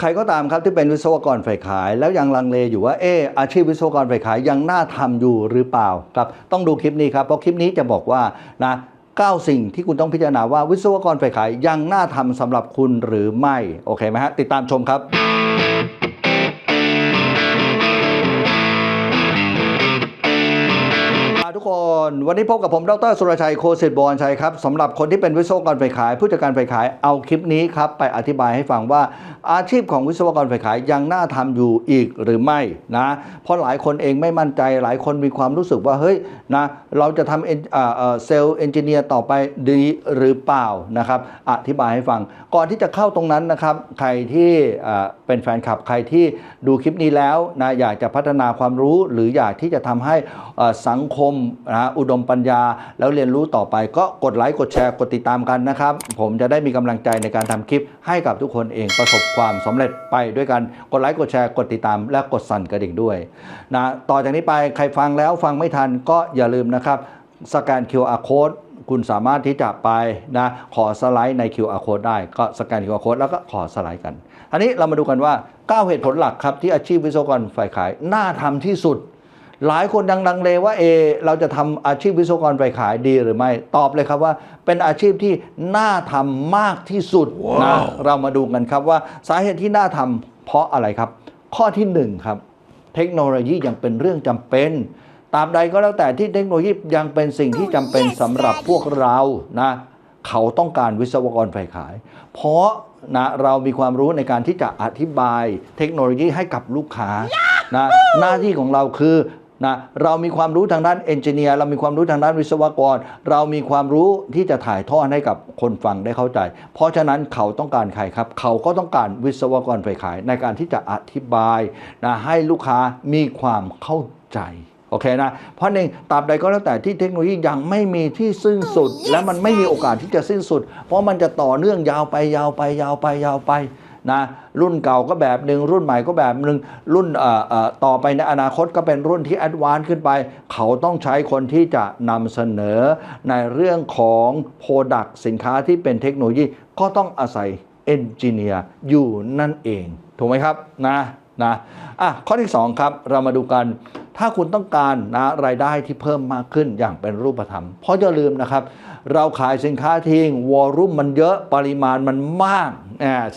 ใครก็ตามครับที่เป็นวิศวกรฝ่ายขาย แล้วยังลังเลอยู่ว่าเอออาชีพวิศวกรฝ่ายขายยังน่าทำอยู่หรือเปล่าครับต้องดูคลิปนี้ครับเพราะคลิปนี้จะบอกว่านะเก้าสิ่งที่คุณต้องพิจารณาว่าวิศวกรฝ่ายขายยังน่าทำสำหรับคุณหรือไม่โอเคไหมฮะติดตามชมครับ นวันนี้พบกับผมดรสุรชัยโคสิตบวรชัยครับสำหรับคนที่เป็นวิศวกรฝ่ายขาย ผู้จัดการฝ่ายขายเอาคลิปนี้ครับไปอธิบายให้ฟังว่าอาชีพของวิศวกรฝ่ายขายยังน่าทำอยู่อีกหรือไม่นะเพราะหลายคนเองไม่มั่นใจหลายคนมีความรู้สึกว่าเฮ้ยนะเราจะทำเซลล์เอนจิเนียร์ต่อไปดีหรือเปล่านะครับอธิบายให้ฟัง ก่อนที่จะเข้าตรงนั้นนะครับใครที่ เป็นแฟนคลับใครที่ดูคลิปนี้แล้วนะอยากจะพัฒนาความรู้หรืออยากที่จะทำให้สังคมนะอุดมปัญญา แล้วเรียนรู้ต่อไปก็กดไลค์กดแชร์กดติดตามกันนะครับ ผมจะได้มีกำลังใจในการทำคลิปให้กับทุกคนเองประสบความสำเร็จไปด้วยกันกดไลค์กดแชร์กดติดตาม และกดสั่นกระดิ่งด้วยนะต่อจากนี้ไปใครฟังแล้วฟังไม่ทันก็อย่าลืมนะครับสแกน QR code คุณสามารถที่จะไปนะขอสไลด์ใน QR code ได้ ก็สแกน QR code แล้วก็ขอสไลด์กัน อันนี้เรามาดูกันว่า 9 เหตุผลหลักครับที่อาชีพวิศวกรฝ่ายขายน่าทำที่สุด หลายคนยังลังเลว่าเอเราจะทำอาชีพวิศวกรฝ่ายขายดีหรือไม่ตอบเลยครับว่า เป็นอาชีพที่น่าทำมากที่สุดนะเรามาดูกันครับว่าสาเหตุที่น่าทำเพราะอะไรครับ ข้อที่หนึ่งครับเทคโนโลยียังเป็นเรื่องจำเป็น ตราบใดก็แล้วแต่ที่เทคโนโลยียังเป็นสิ่งที่จำเป็นสำหรับพวกเรานะเขาต้องการวิศวกรฝ่ายขาย เพราะนะเรามีความรู้ในการที่จะอธิบายเทคโนโลยีให้กับลูกค้านะหน้าที่ของเราคือนะเรามีความรู้ทางด้านเอนจิเนียร์เรามีความรู้ทางด้านวิศวกร เรามีความรู้ที่จะถ่ายทอดให้กับคนฟังได้เข้าใจ เพราะฉะนั้นเขาต้องการใครครับ เขาก็ต้องการวิศวกรฝ่ายขาย ในการที่จะอธิบายนะให้ลูกค้ามีความเข้าใจ โอเคนะ เพราะหนึ่งตราบใดก็แล้วแต่ที่เทคโนโลยียังไม่มีที่สิ้นสุด และมันไม่มีโอกาสที่จะสิ้นสุด เพราะมันจะต่อเนื่องยาวไปยาวไปยาวไปยาวไปนะรุ่นเก่าก็แบบหนึ่งรุ่นใหม่ก็แบบหนึ่งรุ่นเอ่อเอ่อต่อไปในอนาคตก็เป็นรุ่นที่แอดวานซ์ขึ้นไป เขาต้องใช้คนที่จะนำเสนอในเรื่องของโปรดักต์สินค้าที่เป็นเทคโนโลยีก็ต้องอาศัยเอนจิเนียร์อยู่นั่นเอง ถูกไหมครับนะ นะอะข้อที่ 2 ครับเรามาดูกัน ถ้าคุณต้องการนะรายได้ที่เพิ่มมากขึ้นอย่างเป็นรูปธรรม เพราะอย่าลืมนะครับ เราขายสินค้าทิ้งวอลุ่มมันเยอะปริมาณมันมาก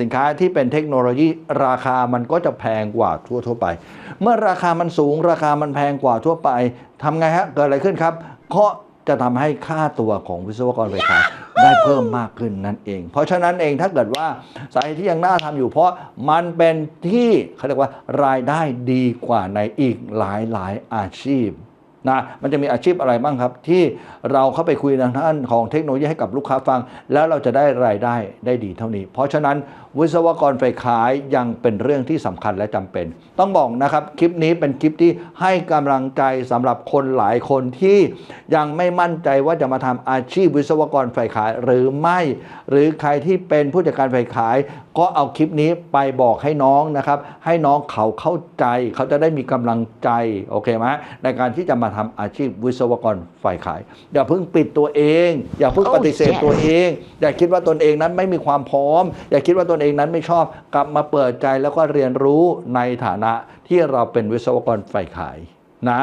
สินค้าที่เป็นเทคโนโลยีราคามันก็จะแพงกว่าทั่วทั่วไป เมื่อราคามันสูงราคามันแพงกว่าทั่วไปทำไงฮะเกิดอะไรขึ้นครับก็จะทำให้ค่าตัวของวิศวกรไฟฟ้า ได้เพิ่มมากขึ้นนั่นเอง เพราะฉะนั้นเองถ้าเกิดว่าสาเหตุที่ยังน่าทำอยู่ เพราะมันเป็นที่เขาเรียกว่ารายได้ดีกว่าในอีกหลายหลายๆอาชีพนะมันจะมีอาชีพอะไรบ้างครับ ที่เราเข้าไปคุยทางด้านของเทคโนโลยีให้กับลูกค้าฟัง แล้วเราจะได้รายได้ได้ดีเท่านี้ เพราะฉะนั้น วิศวกรไฟขายยังเป็นเรื่องที่สำคัญและจำเป็น ต้องบอกนะครับคลิปนี้เป็นคลิปที่ให้กำลังใจสำหรับคนหลายคนที่ยังไม่มั่นใจว่าจะมาทำอาชีพวิศวกรไฟขายหรือไม่ หรือใครที่เป็นผู้จัดการไฟขาย ก็เอาคลิปนี้ไปบอกให้น้องนะครับ ให้น้องเขาเข้าใจเขาจะได้มีกำลังใจโอเคไหมในการที่จะมาทำอาชีพวิศวกรฝ่ายขาย อย่าเพิ่งปิดตัวเอง อย่าเพิ่ง Oh, ปฏิเสธ yes. ตัวเอง อย่าคิดว่าตนเองนั้นไม่มีความพร้อม อย่าคิดว่าตนเองนั้นไม่ชอบกลับมาเปิดใจแล้วก็เรียนรู้ในฐานะที่เราเป็นวิศวกรฝ่ายขายนะ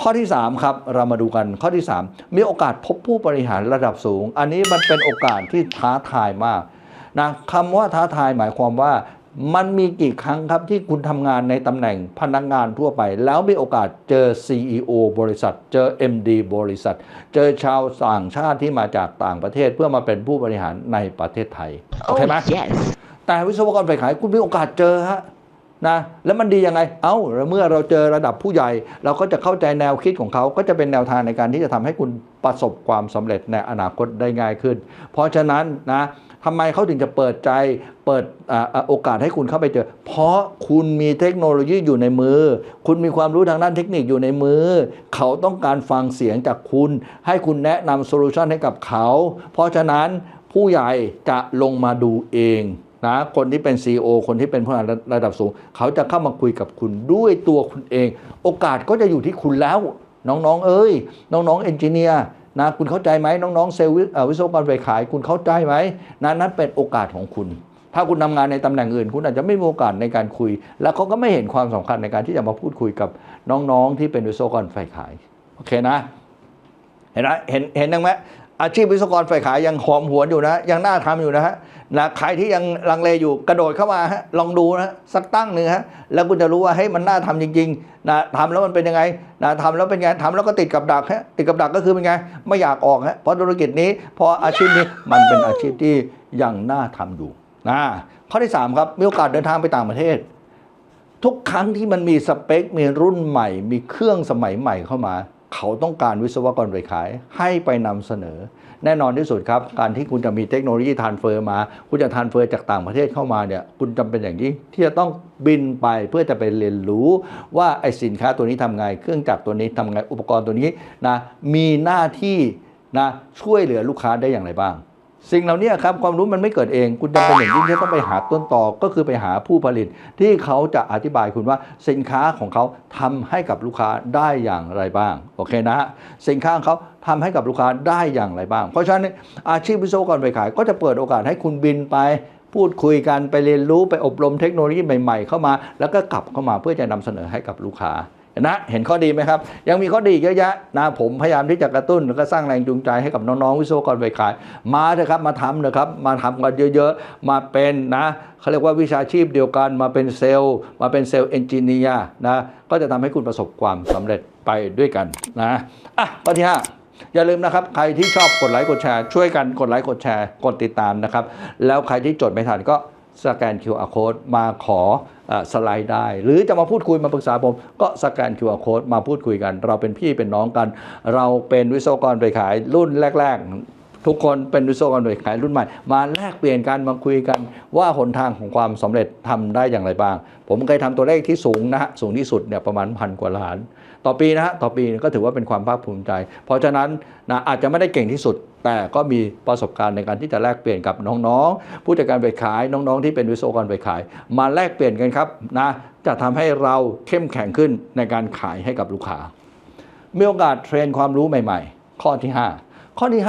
ข้อที่ 3 ครับ เรามาดูกันข้อที่ 3 มีโอกาสพบผู้บริหารระดับสูง อันนี้มันเป็นโอกาสที่ท้าทายมากนะคำว่าท้าทายหมายความว่า มันมีกี่ครั้งครับที่คุณทำงานในตำแหน่งพนักงานทั่วไป แล้วมีโอกาสเจอ CEO บริษัท เจอ MD บริษัท เจอชาวต่างชาติที่มาจากต่างประเทศเพื่อมาเป็นผู้บริหารในประเทศไทย โอ Oh, เคไหม yes. แต่วิศวกรฝ่ายขายคุณมีโอกาสเจอฮะนะแล้วมันดียังไง เอ้าเมื่อเราเจอระดับผู้ใหญ่ เราก็จะเข้าใจแนวคิดของเขา ก็จะเป็นแนวทางในการที่จะทำให้คุณประสบความสำเร็จในอนาคตได้ง่ายขึ้น เพราะฉะนั้นนะ ทำไมเขาถึงจะเปิดใจเปิดอโอกาสให้คุณเข้าไปเจอ เพราะคุณมีเทคโนโลยีอยู่ในมือ คุณมีความรู้ทางด้านเทคนิคอยู่ในมือ เขาต้องการฟังเสียงจากคุณ ให้คุณแนะนำโซลูชันให้กับเขา เพราะฉะนั้นผู้ใหญ่จะลงมาดูเองนะคนที่เป็น CEO คนที่เป็นผู้บริหารระดับสูง เขาจะเข้ามาคุยกับคุณด้วยตัวคุณเอง โอกาสก็จะอยู่ที่คุณแล้ว น้องๆ เอ้ย น้องๆเอนจิเนียร์ นะคุณเข้าใจไหมน้องๆเซลล์วิวิศวกรไฟขาย คุณเข้าใจไหมนะนั้นเป็นโอกาสของคุณ ถ้าคุณทำงานในตำแหน่งอื่น คุณอาจจะไม่มีโอกาสในการคุย แล้วเขาก็ไม่เห็นความสำคัญในการที่จะมาพูดคุยกับน้องๆที่เป็นวิศวกรไฟขายโอเคนะ เห็นไหมเห็นเห็นยังไหมอาชีพวิศวกรไฟขายยังหอมหวนอยู่นะ ยังน่าทำอยู่นะฮะ นะใครที่ยังลังเลอยู่กระโดดเข้ามาฮะลองดูนะสักตั้งหนึ่งฮะแล้วคุณจะรู้ว่าเฮ้ยมันน่าทำจริงๆนะทำแล้วมันเป็นยังไงนะทำแล้วเป็นไงทำแล้วก็ติดกับดักฮะติดกับดักก็คือเป็นไงไม่อยากออกฮะเพราะธุรกิจนี้พราะอาชีพนี้มันเป็นอาชีพที่ยังน่าทำอยู่นะข้อที่สามครับมีโอกาสเดินทางไปต่างประเทศ ทุกครั้งที่มันมีสเปค มีรุ่นใหม่ มีเครื่องสมัยใหม่เข้ามา เขาต้องการวิศวกรไปขาย ให้ไปนำเสนอ แน่นอนที่สุดครับ การที่คุณจะมีเทคโนโลยีทานเฟอร์มา คุณจะทานเฟอร์จากต่างประเทศเข้ามาเนี่ยคุณจำเป็นอย่างยิ่งที่จะต้องบินไปเพื่อจะไปเรียนรู้ว่าไอสินค้าตัวนี้ทำไง เครื่องจักรตัวนี้ทำไงอุปกรณ์ตัวนี้นะมีหน้าที่นะช่วยเหลือลูกค้าได้อย่างไรบ้าง สิ่งเหล่านี้ครับความรู้มันไม่เกิดเอง คุณจำเป็นอย่างยิ่งที่ต้องไปหาต้นตอก็คือไปหาผู้ผลิต ที่เขาจะอธิบายคุณว่าสินค้าของเขาทำให้กับลูกค้าได้อย่างไรบ้างโอเคนะฮะสินค้าของเขาทำให้กับลูกค้าได้อย่างไรบ้าง เพราะฉะนั้นอาชีพวิศวกรไปขาย ก็จะเปิดโอกาสให้คุณบินไปพูดคุยกันไปเรียนรู้ไปอบรมเทคโนโลยีใหม่ ๆ เข้ามา แล้วก็กลับเข้ามาเพื่อจะนำเสนอให้กับลูกค้า นะเห็นข้อดีไหมครับ ยังมีข้อดีอีกเยอะแยะนะผมพยายามที่จะกระตุ้นแล้วก็สร้างแรงจูงใจให้กับน้องๆวิศวกรไปขาย มาเถอะครับมาทำนะครับมาทำกันเยอะๆ มาเป็นนะเขาเรียกว่าวิชาชีพเดียวกันมาเป็นเซลล์ มาเป็นเซลล์เอนจิเนียร์นะก็จะทำให้คุณประสบความสำเร็จไปด้วยกันนะอะข้อที่ห้าอย่าลืมนะครับ ใครที่ชอบกดไลค์กดแชร์ช่วยกันกดไลค์กดแชร์กดติดตามนะครับ แล้วใครที่จดไม่ทันก็ สแกน QR code มาขอเอ่อสไลด์ได้ หรือจะมาพูดคุยมาปรึกษาผม ก็สแกน QR code มาพูดคุยกัน เราเป็นพี่เป็นน้องกัน เราเป็นวิศวกรไปขายรุ่นแรก ๆ ทุกคนเป็นวิศวกรไปขายรุ่นใหม่ มาแลกเปลี่ยนกันมาคุยกันว่าหนทางของความสำเร็จทำได้อย่างไรบ้าง ผมเคยทำตัวเลขที่สูงนะฮะสูงที่สุดเนี่ยประมาณพันกว่าล้าน ต่อปีนะฮะต่อปีก็ถือว่าเป็นความภาคภูมิใจ เพราะฉะนั้นนะอาจจะไม่ได้เก่งที่สุด แต่ก็มีประสบการณ์ในการที่จะแลกเปลี่ยนกับน้องๆ ผู้จัดการไปขายน้องๆ ที่เป็นวิศวกรไปขาย มาแลกเปลี่ยนกันครับนะจะทำให้เราเข้มแข็งขึ้นในการขายให้กับลูกค้ามีโอกาสเทรนความรู้ใหม่ ๆ ข้อที่ 5 ข้อที่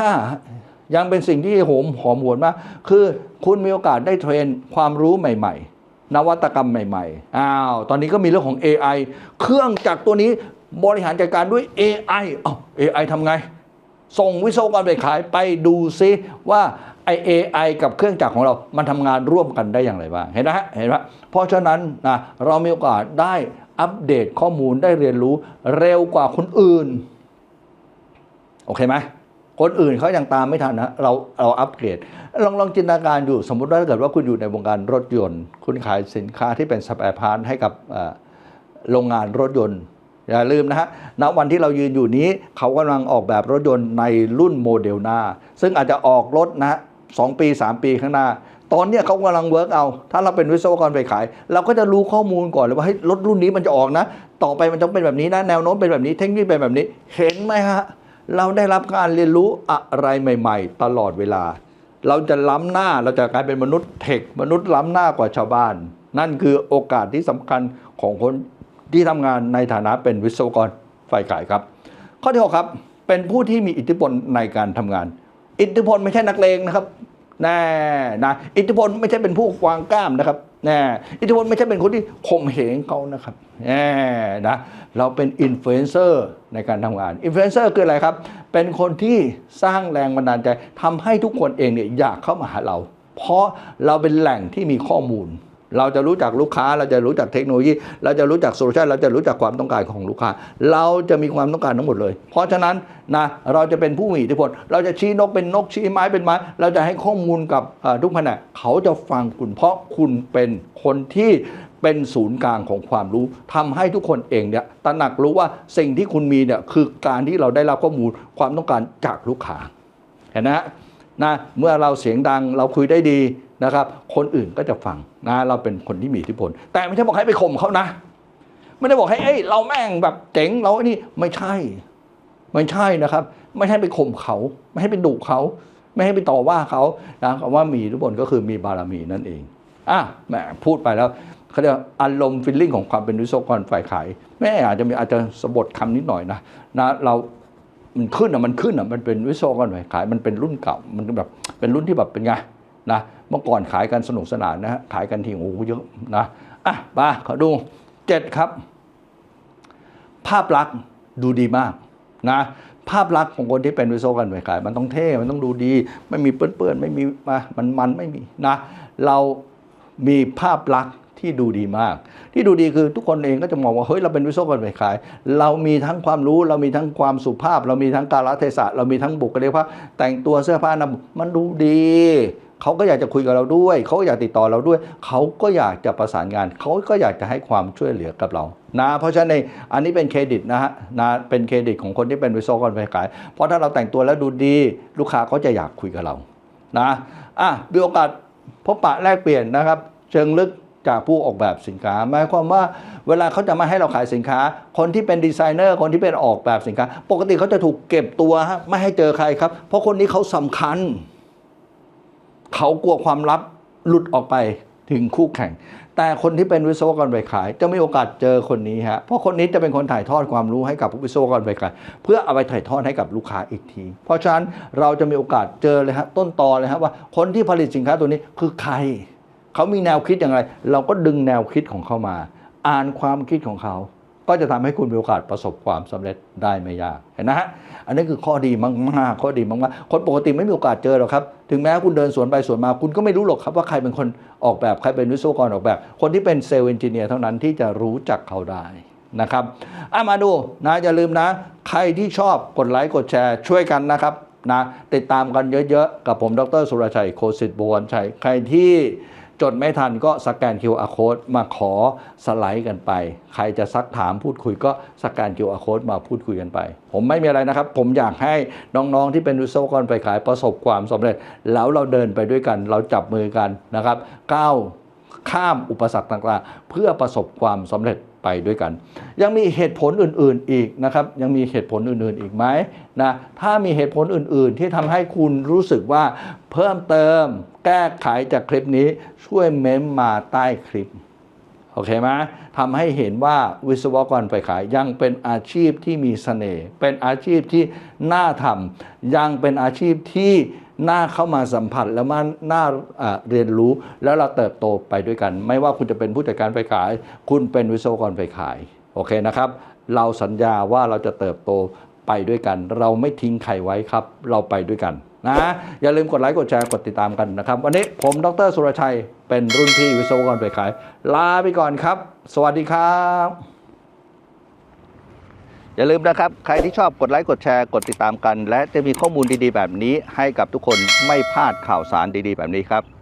5 ยังเป็นสิ่งที่โหมหอมหวนมาก คือคุณมีโอกาสได้เทรนความรู้ใหม่ ๆ นวัตกรรมใหม่ๆอ้าวตอนนี้ก็มีเรื่องของ AI เครื่องจักรตัวนี้บริหารจัดการด้วย AI อ้า AI ทำไง ส่งวิศวกรไปขายไปดูซิว่าไอ AI กับเครื่องจักรของเรา มันทำงานร่วมกันได้อย่างไรบ้าง เห็นไหมฮะเห็นไหมเพราะฉะนั้นนะเรามีโอกาสได้อัปเดตข้อมูลได้เรียนรู้เร็วกว่าคนอื่น โอเคไหม คนอื่นเขายังตามไม่ทันนะเราเราอัปเกรดลองลองจินตนาการดูสมมติว่าถ้าเกิดว่าคุณอยู่ในวงการรถยนต์ คุณขายสินค้าที่เป็นสแปร์พาร์ทให้กับโรงงานรถยนต์อย่าลืมนะฮะ ณ วันที่เรายืนอยู่นี้ เขากำลังออกแบบรถยนต์ในรุ่นโมเดลหน้า ซึ่งอาจจะออกรถนะสองปี 3 ปีข้างหน้า ตอนนี้เขากำลังเวิร์กเอา ถ้าเราเป็นวิศวกรไปขาย เราก็จะรู้ข้อมูลก่อนเลยว่าเฮ้ยรถรุ่นนี้มันจะออกนะ ต่อไปมันต้องเป็นแบบนี้นะ แนวโน้มเป็นแบบนี้ เทคนิคเป็นแบบนี้ เห็นไหมฮะ เราได้รับการเรียนรู้อะไรใหม่ ๆ ตลอดเวลา เราจะล้ำหน้าเราจะกลายเป็นมนุษย์เทคมนุษย์ล้ำหน้ากว่าชาวบ้าน นั่นคือโอกาสที่สำคัญของคนที่ทำงานในฐานะเป็นวิศวกรฝ่ายขายครับ ข้อที่6ครับเป็นผู้ที่มีอิทธิพลในการทำงาน อิทธิพลไม่ใช่นักเลงนะครับ แน่นะอิทธิพลไม่ใช่เป็นผู้วางกล้ามนะครับแน่อิทธิพลไม่ใช่เป็นคนที่ข่มเหงเขานะครับแน่นะเราเป็นอินฟลูเอนเซอร์ในการทำงานอินฟลูเอนเซอร์คืออะไรครับ เป็นคนที่สร้างแรงบันดาลใจทำให้ทุกคนเองเนี่ยอยากเข้ามาหาเรา เพราะเราเป็นแหล่งที่มีข้อมูล เราจะรู้จักลูกค้า เราจะรู้จักเทคโนโลยี เราจะรู้จักโซลูชันเราจะรู้จักความต้องการของลูกค้า เราจะมีความต้องการทั้งหมดเลย เพราะฉะนั้นนะเราจะเป็นผู้มีอิทธิพล เราจะชี้นกเป็นนกชี้ไม้เป็นไม้ เราจะให้ข้อมูลกับทุกแผนกเขาจะฟังคุณเพราะคุณเป็นคนที่เป็นศูนย์กลางของความรู้ทำให้ทุกคนเองเนี่ยตระหนักรู้ว่าสิ่งที่คุณมีเนี่ยคือการที่เราได้รับข้อมูลความต้องการจากลูกค้าเห็นนะฮะ นะเมื่อเราเสียงดังเราคุยได้ดีนะครับ คนอื่นก็จะฟังนะเราเป็นคนที่มีอิทธิพล แต่ไม่ใช่บอกให้ไปข่มเขานะ ไม่ได้บอกให้เอ้ยเราแม่งแบบเจ๋งเราไอ้นี่ไม่ใช่ ไม่ใช่นะครับ ไม่ให้ไปข่มเขา ไม่ให้ไปดุเขา ไม่ให้ไปต่อว่าเขานะคำว่ามีอิทธิพลก็คือมีบารมีนั่นเองอะแหมพูดไปแล้วเขาเรียกว่าอารมณ์ฟิลลิ่งของความเป็นวิศวกรฝ่ายขายแม่อาจจะมีอาจจะสะบดคำนิดหน่อยนะนะเรา มันขึ้นอะมันขึ้นอะมันเป็นวิศวกรฝ่ายขายมันเป็นรุ่นเก่ามันแบบเป็นรุ่นที่แบบเป็นไงนะเมื่อก่อนขายกันสนุกสนานนะฮะขายกันทีโอ้โหเยอะนะอะมาขอดูเจ็ดครับ ภาพลักษณ์ดูดีมากนะภาพลักษณ์ของคนที่เป็นวิศวกรฝ่ายขาย มันต้องเท่ มันต้องดูดี ไม่มีเปื้อนๆไม่มีมามันมันไม่มีนะเรามีภาพลักษณ์ที่ดูดีมาก ที่ดูดีคือทุกคนเองก็จะมองว่าเฮ้ยเราเป็นวิศวกรขาย เรามีทั้งความรู้เรามีทั้งความสุภาพ เรามีทั้งกาลเทศะเรามีทั้งบุคลิกภาพแต่งตัวเสื้อผ้านะมันดูดีเขาก็อยากจะคุยกับเราด้วย เขาอยากติดต่อเราด้วย เขาก็อยากจะประสานงาน เขาก็อยากจะให้ความช่วยเหลือกับเรา นะ เพราะฉะนั้นในอันนี้เป็นเครดิตนะฮะ นะ เป็นเครดิตของคนที่เป็นวิศวกรฝ่ายขาย เพราะถ้าเราแต่งตัวแล้วดูดี ลูกค้าเขาจะอยากคุยกับเรา นะ อะมีโอกาสพบปะแลกเปลี่ยนนะครับ เชิงลึก จากผู้ออกแบบสินค้าหมายความว่าเวลาเขาจะมาให้เราขายสินค้า คนที่เป็นดีไซเนอร์คนที่เป็นออกแบบสินค้า ปกติเขาจะถูกเก็บตัวไม่ให้เจอใครครับ เพราะคนนี้เขาสำคัญ เขากลัวความลับหลุดออกไปถึงคู่แข่ง แต่คนที่เป็นวิศวกรไปขาย จะมีโอกาสเจอคนนี้ฮะเพราะคนนี้จะเป็นคนถ่ายทอดความรู้ให้กับผู้วิศวกรไปขาย เพื่อเอาไปถ่ายทอดให้กับลูกค้าอีกที เพราะฉะนั้นเราจะมีโอกาสเจอเลยฮะต้นตอเลยฮะว่าคนที่ผลิตสินค้าตัวนี้คือใคร เขามีแนวคิดอย่างไร เราก็ดึงแนวคิดของเขามา อ่านความคิดของเขา ก็จะทำให้คุณมีโอกาสประสบความสำเร็จได้ไม่ยากเห็นนะฮะอันนี้คือข้อดีมากๆข้อดีมากๆคนปกติไม่มีโอกาสเจอหรอกครับ ถึงแม้คุณเดินสวนไปสวนมา คุณก็ไม่รู้หรอกครับว่าใครเป็นคนออกแบบใครเป็นวิศวกรออกแบบ คนที่เป็นเซลล์เอนจิเนียร์เท่านั้นที่จะรู้จักเขาได้นะครับอะมาดูนะอย่าลืมนะ ใครที่ชอบกดไลค์กดแชร์ช่วยกันนะครับนะติดตามกันเยอะๆ กับผม ดร สุรชัย โคสิตบวรชัย ใครที่ จดไม่ทันก็สแกน QR code มาขอสไลด์กันไป ใครจะซักถามพูดคุยก็สแกน QR code มาพูดคุยกันไป ผมไม่มีอะไรนะครับ ผมอยากให้น้องๆที่เป็นวิศวกรไปขายประสบความสำเร็จ แล้วเราเดินไปด้วยกัน เราจับมือกันนะครับก้าวข้ามอุปสรรคต่างๆ เพื่อประสบความสำเร็จ ไปด้วยกัน ยังมีเหตุผลอื่นๆอีกนะครับ ยังมีเหตุผลอื่นๆอีกไหมนะถ้ามีเหตุผลอื่นๆ ที่ทำให้คุณรู้สึกว่าเพิ่มเติมแก้ไขจากคลิปนี้ช่วยเม้มมาใต้คลิปโอเคไหมทำให้เห็นว่าวิศวกรไฟขายยังเป็นอาชีพที่มีเสน่ห์เป็นอาชีพที่น่าทำยังเป็นอาชีพที่ หน่าเข้ามาสัมผัสแล้วมันน่าอ่าเรียนรู้แล้วเราเติบโตไปด้วยกัน ไม่ว่าคุณจะเป็นผู้จัดการไฟขาย คุณเป็นวิศวกรไฟขายโอเคนะครับ เราสัญญาว่าเราจะเติบโตไปด้วยกัน เราไม่ทิ้งใครไว้ครับ เราไปด้วยกันนะอย่าลืมกดไลค์กดแชร์กดติดตามกันนะครับ วันนี้ผมดรสุรชัยเป็นรุ่นพี่วิศวกรไฟขาย ลาไปก่อนครับ สวัสดีครับ อย่าลืมนะครับ ใครที่ชอบกดไลค์กดแชร์กดติดตามกัน และจะมีข้อมูลดีๆ แบบนี้ให้กับทุกคนไม่พลาดข่าวสารดีๆ แบบนี้ครับ